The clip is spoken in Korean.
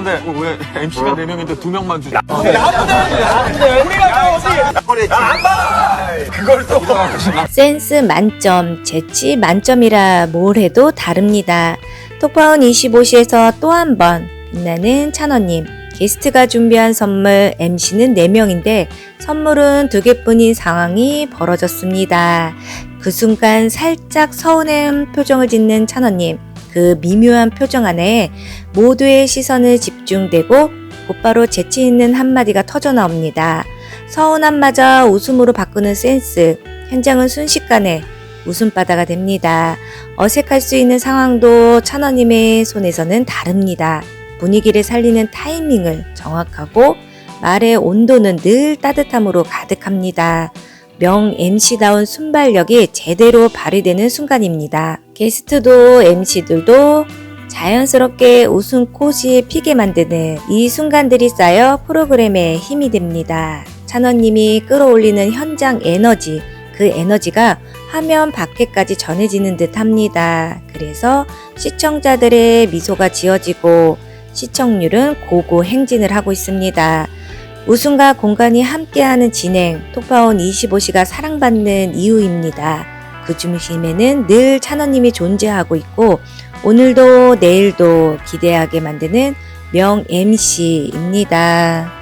미안한데 왜 MC가 4명인데 2명만 주냐? 센스 만점, 재치 만점이라 뭘 해도 다릅니다. 톡파운 25시에서 또 한 번 빛나는 찬원님. 게스트가 준비한 선물 MC는 4명인데 선물은 2개뿐인 상황이 벌어졌습니다. 그 순간 살짝 서운한 표정을 짓는 찬원님. 그 미묘한 표정 안에 모두의 시선을 집중되고 곧바로 재치 있는 한마디가 터져 나옵니다. 서운함마저 웃음으로 바꾸는 센스. 현장은 순식간에 웃음바다가 됩니다. 어색할 수 있는 상황도 찬원님의 손에서는 다릅니다. 분위기를 살리는 타이밍을 정확하고 말의 온도는 늘 따뜻함으로 가득합니다. 명 MC다운 순발력이 제대로 발휘되는 순간입니다. 게스트도 MC들도 자연스럽게 웃음꽃이 피게 만드는 이 순간들이 쌓여 프로그램에 힘이 됩니다. 찬원님이 끌어올리는 현장 에너지, 그 에너지가 화면 밖에까지 전해지는 듯 합니다. 그래서 시청자들의 미소가 지어지고 시청률은 고고 행진을 하고 있습니다. 웃음과 공간이 함께하는 진행, 톡파온 25시가 사랑받는 이유입니다. 그 중심에는 늘 찬원님이 존재하고 있고 오늘도 내일도 기대하게 만드는 명 MC입니다.